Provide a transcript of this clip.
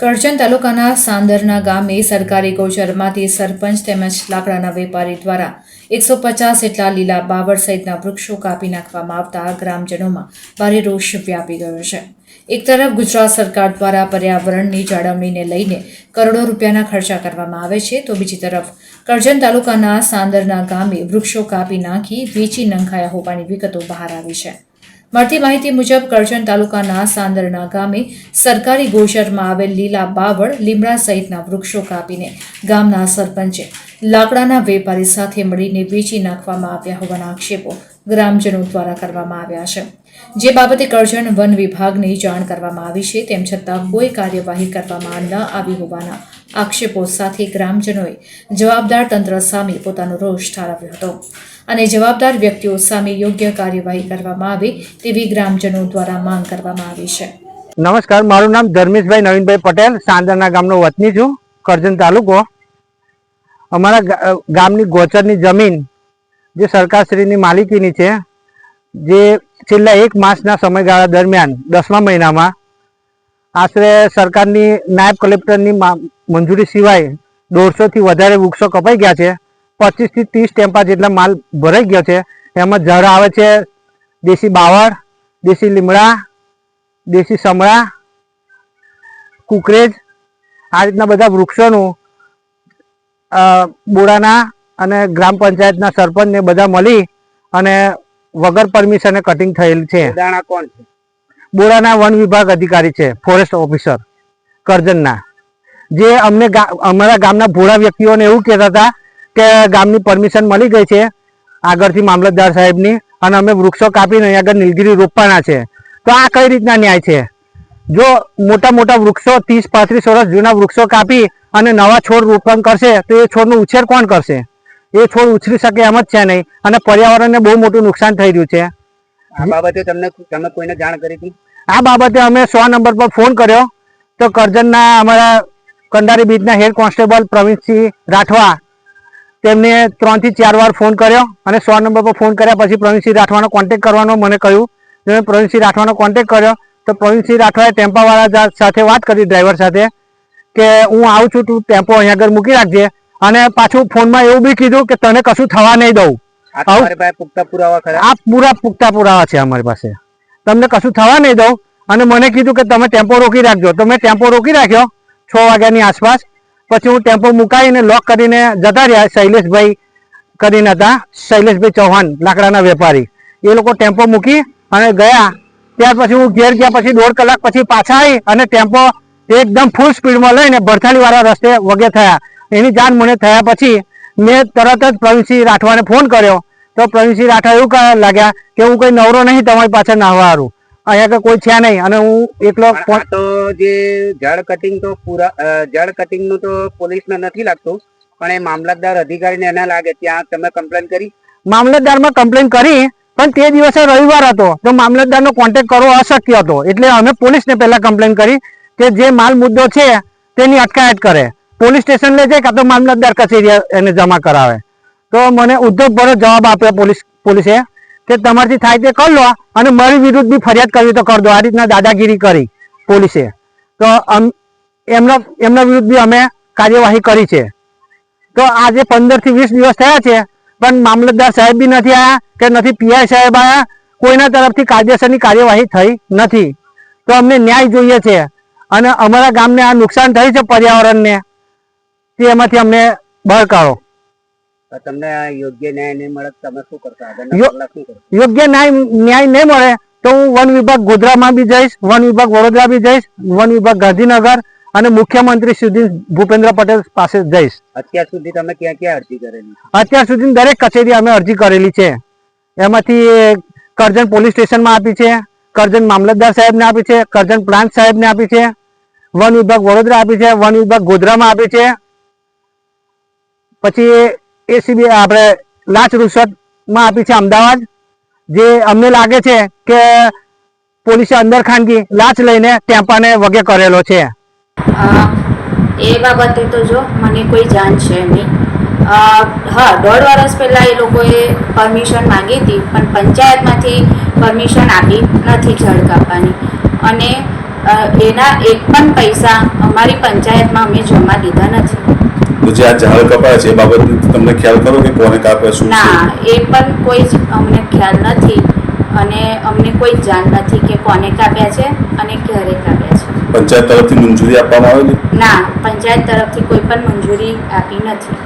કરજણ તાલુકાના સાંદરના ગામે સરકારી ગૌચરમાંથી સરપંચ તેમજ લાકડાના વેપારી દ્વારા એકસો પચાસ જેટલા લીલા બાવળ સહિતના વૃક્ષો કાપી નાખવામાં આવતા ગ્રામજનોમાં ભારે રોષ વ્યાપી ગયો છે. એક તરફ ગુજરાત સરકાર દ્વારા પર્યાવરણની જાળવણીને લઈને કરોડો રૂપિયાના ખર્ચા કરવામાં આવે છે, તો બીજી તરફ કરજણ તાલુકાના સાંદરના ગામે વૃક્ષો કાપી નાખી, વેચી નંખાયા હોવાની વિગતો બહાર આવી છે. મળતી માહિતી મુજબ કરજણ તાલુકાના સાંદરના ગામે સરકારી ગોચરમાં આવેલ લીલા બાવળ લીમડા સહિતના વૃક્ષો કાપીને ગામના સરપંચે લાકડાના વેપારી સાથે મળીને વેચી નાખવામાં આવ્યા હોવાના આક્ષેપો ગ્રામજનો દ્વારા કરવામાં આવ્યા છે. જે બાબતે કરજણ વન વિભાગને જાણ કરવામાં આવી છે, તેમ છતાં કોઈ કાર્યવાહી કરવામાં ન આવી હોવાના આક્ષેપો સાથે ગ્રામજનોએ જવાબદાર તંત્ર સામે પોતાનો રોષ ઠાલવ્યો હતો. અને જવાબદાર વ્યક્તિઓ સામે યોગ્ય કાર્યવાહી કરવામાં આવે તેવી ગ્રામજનો દ્વારા માંગ કરવામાં આવી છે. નમસ્કાર, મારું નામ ધર્મેશભાઈ નવીનભાઈ પટેલ, સાંદરના ગામનો વતની છું, કરજણ તાલુકો. અમારા ગામની ગોચરની જમીન જે સરકારશ્રીની માલિકીની છે, જે છેલ્લા એક માસના સમયગાળા દરમિયાન, દસમા મહિનામાં આશરે સરકારની નાયબ કલેક્ટરની મંજૂરી સિવાય દોઢસોથી વધારે વૃક્ષો કપાઈ ગયા છે. પચીસથી ત્રીસ ટેમ્પા જેટલા માલ ભરાઈ ગયો છે. એમાં જળ આવે છે દેશી બાવળ દેશી લીમડા દેશી સમળા કુકરેજ આ રીતના બધા વૃક્ષોનું બોડાના અને ગ્રામ પંચાયતના સરપંચને બધા મળી અને વગર પરમિશને કટિંગ થયેલ છે. દાણા કોણ છે? બોડાના વન વિભાગ અધિકારી છે ફોરેસ્ટ ઓફિસર કરજણના. જે અમને અમારા ગામના ભોળા વ્યક્તિઓને એવું કહેતા હતા કે ગામની પરમિશન મળી ગઈ છે આગળથી મામલતદાર સાહેબની અને અમે વૃક્ષો કાપીને અહીં આગળ નીલગીરી રોપવાના છે. તો આ કઈ રીતના ન્યાય છે? જો મોટા મોટા વૃક્ષો ત્રીસ પાંત્રીસ વર્ષ જૂના વૃક્ષો કાપી અને નવા છોડ રોપણ કરશે તો એ છોડનો ઉછેર કોણ કરશે? એ છોડ ઉછરી શકે એમ જ છે નહીં. અને પર્યાવરણને બહુ મોટું નુકસાન થઈ રહ્યું છે. આ બાબતે તમને તમે કોઈને જાણ કરી હતી? આ બાબતે અમે સો નંબર પર ફોન કર્યો. તો કરજણના અમારા કંડારી બીજના હેડ કોન્સ્ટેબલ પ્રવીણસિંહ રાઠવા તેમને ત્રણથી ચાર વાર ફોન કર્યો અને સો નંબર પર ફોન કર્યા પછી પ્રવીણસિંહ રાઠવાનો કોન્ટેક્ટ કરવાનો મને કહ્યું. મેં પ્રવીણસિંહ રાઠવાનો કોન્ટેક કર્યો તો પ્રવીણસિંહ રાઠવાએ ટેમ્પાવાળા સાથે વાત કરી ડ્રાઈવર સાથે કે હું આવું છું તું ટેમ્પો અહીંયા આગળ મૂકી રાખજે. અને પાછું ફોનમાં એવું બી કીધું કે તને કશું થવા નહીં દઉં. આ પૂરા પુખ્તા પુરાવા છે અમારી પાસે. તમને કશું થવા નહીં દઉં. અને મને કીધું કે તમે ટેમ્પો રોકી રાખજો. તો મેં ટેમ્પો રોકી રાખ્યો. છ વાગ્યાની આસપાસ. પછી હું ટેમ્પો મુકાવીને લોક કરીને જતા રહ્યા શૈલેષભાઈ કરીને હતા, શૈલેષભાઈ ચૌહાણ, લાકડાના વેપારી. એ લોકો ટેમ્પો મૂકી અને ગયા. ત્યાર પછી હું ઘેર ગયા પછી દોઢ કલાક પછી પાછા આવી અને ટેમ્પો એકદમ ફૂલ સ્પીડમાં લઈને ભરથાલીવાળા રસ્તે વગે થયા. એની જાણ મને થયા પછી મેં તરત જ પ્રવીણસિંહ રાઠવાને ફોન કર્યો. તો પ્રવીણસિંહ રાઠવા એવું કહેવા લાગ્યા કે હું કોઈ નવરો નહીં, તમારી પાછળ નાહવા હારું અહીંયા આગળ કોઈ છે નહીં. અને હું એકલો તો જે ઝાડ કટિંગ તો પૂરા ઝાડ કટિંગનું તો પોલીસને નથી લાગતું પણ એ મામલતદાર અધિકારીને એને લાગે ત્યાં તમે કમ્પ્લેન કરી? મામલતદારમાં કમ્પ્લેન કરી પણ તે દિવસે રવિવાર હતો. તો મામલતદારનો કોન્ટેક્ટ કરવો અશક્ય હતો. એટલે અમે પોલીસને પહેલા કમ્પ્લેન કરી કે જે માલ મુદ્દો છે તેની અટકાયત કરે. પોલીસ સ્ટેશન લઈ જાય કાં તો મામલતદાર કચેરી એને જમા કરાવે. તો મને ઉદ્યોગ ભરો જવાબ આપ્યો પોલીસ પોલીસે. કે તમારથી થાય તે કરી લો અને મારી વિરુદ્ધ બી ફરિયાદ કરવી તો કરી દો. આ રીતના દાદાગીરી કરી પોલીસે. તો એમના એમના વિરુદ્ધ બી અમે કાર્યવાહી કરી છે. તો આજે પંદરથી વીસ દિવસ થયા છે, પણ મામલતદાર સાહેબ બી નથી આવ્યા કે નથી પીઆઈ સાહેબ આવ્યા કોઈના તરફથી કાયદેસરની કાર્યવાહી થઈ નથી. તો અમને ન્યાય જોઈએ છે. અને અમારા ગામને આ નુકસાન થયું છે પર્યાવરણને તે એમાંથી અમને બહાર કાઢો. તમને યોગ્ય ન્યાય નહીં મળે તમે શું કરશો આગળના યો- પગલાં શું કરશો યોગ્ય ન્યાય ન્યાય નહીં મળે તો હું વન વિભાગ ગોધરામાં બી જઈશ વન વિભાગ વડોદરા બી જઈશ વન વિભાગ ગાંધીનગર અને મુખ્યમંત્રી સુધી ભૂપેન્દ્ર પટેલ પાસે જઈશ. અત્યાર સુધી તમે ક્યાં ક્યાં અરજી કરેલી? અત્યાર સુધી દરેક કચેરી અમે અરજી કરેલી છે. એમાંથી કરજણ પોલીસ સ્ટેશનમાં આપી છે કરજણ મામલતદાર સાહેબને આપી છે કરજણ પ્રાંત સાહેબને આપી છે વન વિભાગ વડોદરા આપી છે વન વિભાગ ગોધરામાં આપી છે. પછી એસીબી આપણે લાંચ રૂશ્વતમાં આપી છે અમદાવાદ, જે અમને લાગે છે કે પોલીસે અંદર ખાનગી લાંચ લઈને ટેમ્પાને વગે કરેલો છે. એ બાબતે તો જો મને કોઈ જાણ છે નહીં. હા, દોઢ વર્ષ પહેલાં એ લોકોએ પરમિશન માંગી હતી, પણ પંચાયતમાંથી પરમિશન આપી નથી ઝાડ કાપવાની અને એના એક પણ પૈસા અમારી પંચાયતમાં અમે જમા દીધા નથી. જે આ ઝાડ કપાય છે એ બાબતે તમને ખ્યાલ કરો કે કોને કાપે શું ના એ પણ કોઈ જ અમને ખ્યાલ નથી અને અમને કોઈ જાણ નથી કે કોને કાપ્યા છે અને ક્યારે કાપ્યા છે. પંચાયત તરફથી મંજૂરી આપવામાં આવેલી? ના પંચાયત તરફથી કોઈ પણ મંજૂરી આપી નથી.